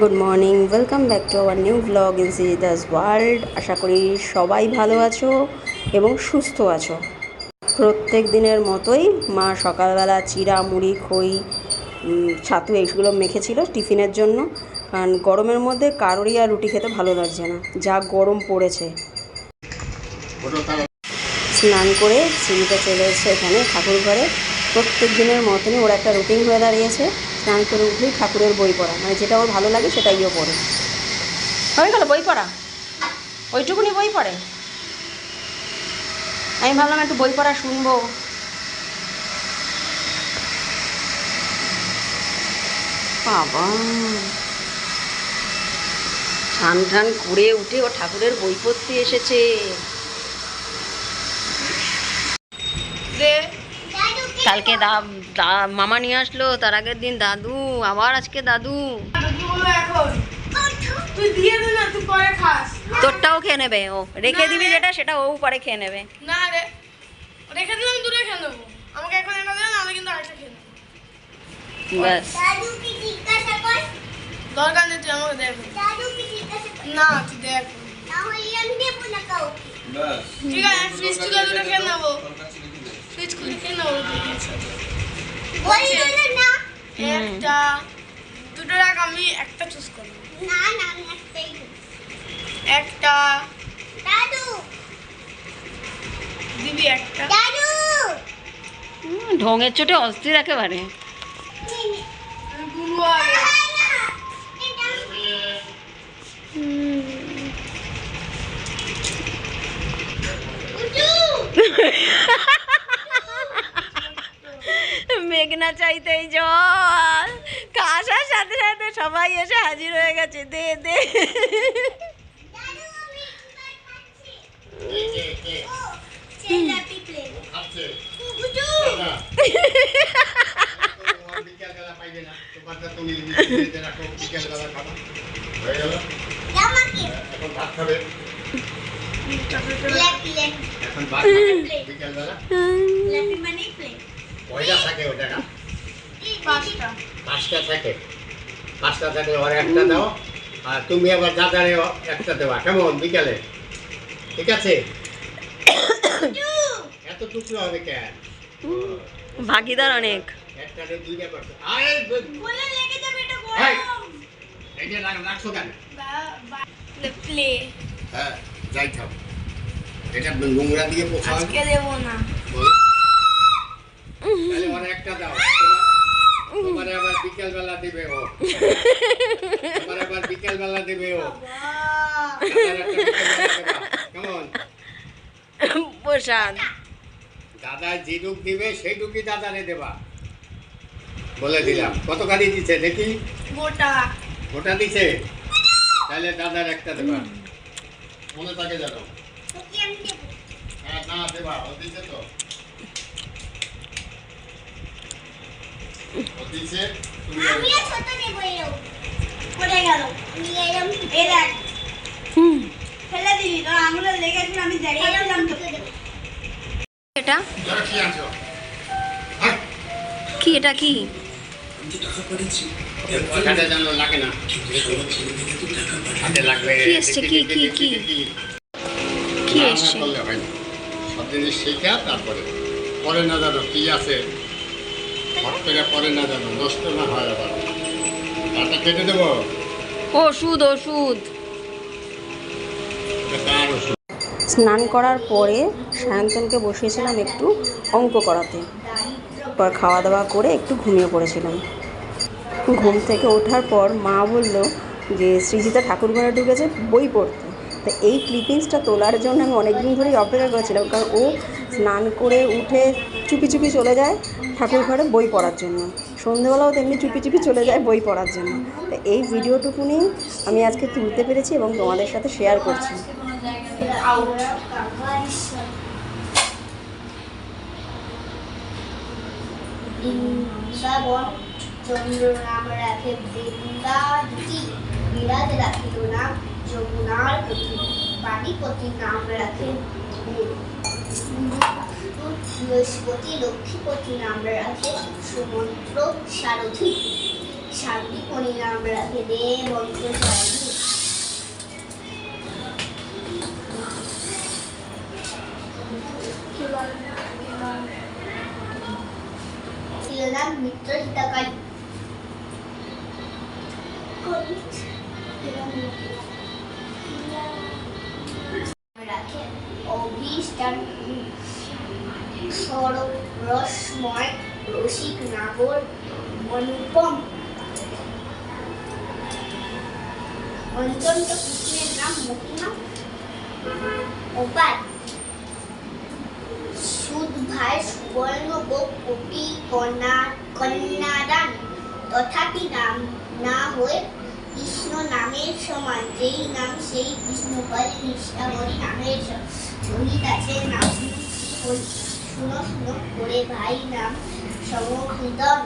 Good morning welcome back to our new blog in সিজিদাস world আশা করি সবাই ভালো আছো এবং সুস্থ আছো। প্রত্যেক দিনের মতোই মা সকালবেলা চিড়া, মুড়ি, খই ছাতু এইগুলো মেখেছিল টিফিনের জন্য। কারণ গরমের মধ্যে কারোরই আর রুটি খেতে ভালো লাগছে না। যা গরম পড়েছে। স্নান করে সিঁড়িতে চলে এসেছে এখানে ঠাকুর ঘরে প্রত্যেক দিনের মতনই ওর একটা রুটিন হয়ে দাঁড়িয়েছে। স্নান করে উঠলেই ঠাকুরের বই পড়া। মানে যেটা ওর ভালো লাগে সেটাইও পড়ে। হয়ে গেল বই পড়া? ওইটুকুনি বই পড়ে? আমি ভাবলাম একটু বই পড়া শুনব। বাবা। স্নান টান করে উঠে ও ঠাকুরের বই পড়তে এসেছে। কালকে দা দা মামা নিয়ে আসলো তার আগের দিন দাদু আবার আজকে দাদু। দুধগুলো এখন তুই দিয়ে দে না তুই পরে খাস তোরটাও খেয়ে নেবে ও রেখে দিবি যেটা সেটা ও পরে খেয়ে নেবে। না রে রেখে দিলাম দূরে খেয়ে নেব। আমাকে এখন এটা দেন আমি কিন্তু আরেকটা খেয়ে নেব। জিজ্ঞাসা কর দরকার নেই তুই আমাকে দেখ দাদুকে জিজ্ঞাসা কর না তুই দেখ আমি দেবো না কাউকে। ঠিক আছে ফ্রিজ খেয়ে নেব। ফ্রিজ খুলে খেয়ে নেব দুটো একসাথে। বলল না একটা দুটো রাখ আমি একটা চুজ করব না না একটাই একটা দাদু দিবি একটা দাদু ঢঙের চোটে অস্থির একেবারে আগে মেঘনা চাইতেই জল। কাশার সাথে সাথে সবাই এসে হাজির হয়ে গেছে। দে দে। কয়টা থাকে ওটা? না পাঁচটা। পাঁচটা থাকে। পাঁচটা থাকলে ওর একটা দাও। আর তুমি আবার দাদারে একটা দেওয়া কেমন? বিকালে? ঠিক আছে? এত টুকরো হবে কেন? ভাগিদার অনেক। একটা দুইটা করছ আরে ব- এই, এইটা রাখছো কেন? প্লে হ্যাঁ যাই খাও। এটা নোংরা দিয়ে পোছা। আজকে দেবো না। তাহলে একটা দাও। তোমার- আবার বিকেল বেলা দিবে ও। তোমার আবার বিকেল বেলা দিবে ও। কেমন? দাদা যেটুক দিবে সেইটুকুই দাদারে দেবা। বলে দিলাম। কত গাড়ি দিচ্ছে দেখি? গোটা। ওটা দিছে? তাহলে দাদার একটা দেবা। মনে থাকে জানো হ্যাঁ না দেবা। ও দিছে তো ও দিছে তুমি আমিও ছোট দেবো এরকম কোথায় গেল আমি এরকম এই দেখ হুম, ফেলে দিবি তোর আঙুলে লেগেছিল আমি দেখাচ্ছিলাম তো এটা কি এটা কি কি এসছে? কি, কি, কি? কি এসছে। সব জিনিস শেখা তারপরে পরে না জানো কি আছে পরে না নষ্ট না হয় আবার। কেটে দেবো? ওষুধ ওষুধ। কার ওষুধ? স্নান করার পরে সায়ন্তনকে বসিয়েছিলাম একটু অঙ্ক করাতে। পর খাওয়া দাওয়া করে একটু ঘুমিয়ে পড়েছিলাম। ঘুম থেকে ওঠার পর মা বলল যে সৃজিতা ঠাকুর ঘরে ঢুকেছে বই পড়তে। তো এই ক্লিপিংসটা তোলার জন্য আমি অনেক দিন ধরেই অপেক্ষা করেছিলাম, কারণ ও স্নান করে উঠে চুপি চুপি চলে যায় ঠাকুর ঘরে বই পড়ার জন্য। সন্ধেবেলাও তেমনি চুপি চুপি চলে যায় বই পড়ার জন্য। তো এই ভিডিওটুকুনি আমি আজকে তুলতে পেরেছি এবং তোমাদের সাথে শেয়ার করছি। চন্দ্র নাম রাখে বৃন্দা দুটি বিরাজ রাখিল নাম যমুনার পতি পানিপতি নাম রাখে। বৃহস্পতি, লক্ষ্মীপতি নাম রাখে। সুমন্ত্র সারথী শান্তি পরিণাম রাখে। দেব অন্তর্জামী শিরোনাম মিত্র হিতাকারী। রাখে নাম মহিমা উপায় সুবর্ণ গো কপি কন্যা কন্যাদান। তথাপি নাম না হয়ে কৃষ্ণ নামের সমান, যেই নাম সেই কৃষ্ণ পরে নিষ্ঠা করি নামের সহিত আছে নাম। শুনো শুনো করে ভাই নাম সমহৃদন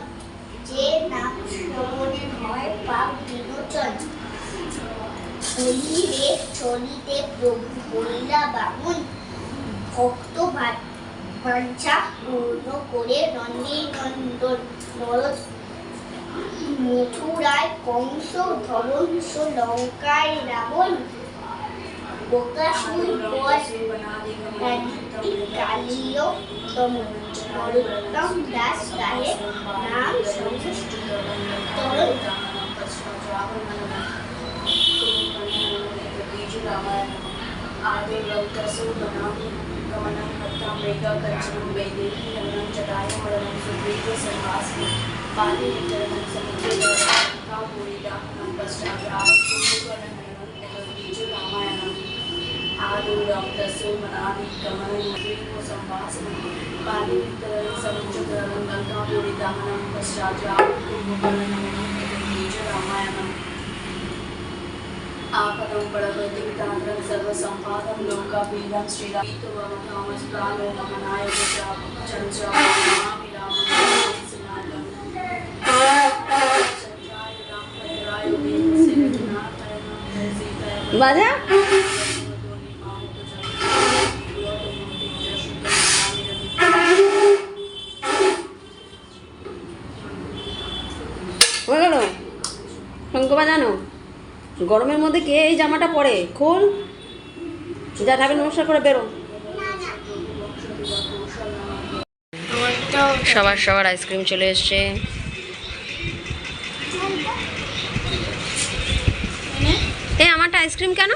যে নাম শ্রবণে হয় পাপ বিমোচন। হরিরে চলিতে প্রভু হরিলা বামুন, ভক্ত বাঞ্ছা পূর্ণ করে নন্দী নন্দন নরদ মথুরায় কংস ধরংস লঙ্কায় রাবণ বোকাসুর বস কালীয় নরোত্তম দাস গায়ে নাম ಬಾಲಿ ನಿರ್ಧಾರವನ್ನು ಸಮುದ್ರ ಕಾಪೂರಿದ শঙ্খ বাজানো। গরমের মধ্যে কে এই জামাটা পরে? খোল। যা ঠাকুর নমস্কার করে বেরো। সবার সবার আইসক্রিম চলে এসছে। এ আমারটা আইসক্রিম কেন?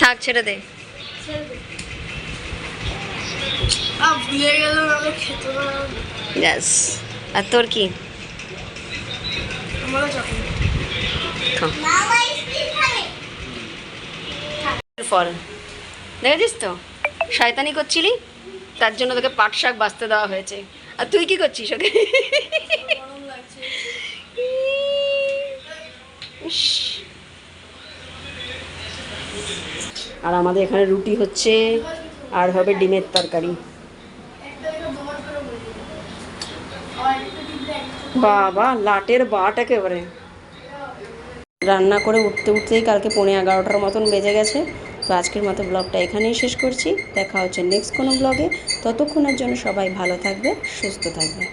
থাক ছেড়ে দে। আর তোর কি? ফল। দেখেছিস তো? শয়তানি করছিলি? তার জন্য তোকে পাট শাক বাঁচতে দেওয়া হয়েছে। আর তুই কি করছিস ওকে গরম লাগছে ইস। আর আমাদের এখানে রুটি হচ্ছে আর হবে ডিমের তরকারি। বাবা, লাটের বাট একেবারে। রান্না করে উঠতে উঠতেই কালকে পৌনে এগারোটার মতন বেজে গেছে। তো আজকের মতো ব্লগটা এখানেই শেষ করছি। দেখা হচ্ছে নেক্সট কোনো ব্লগে। ততক্ষণের জন্য সবাই ভালো থাকবে, সুস্থ থাকবে।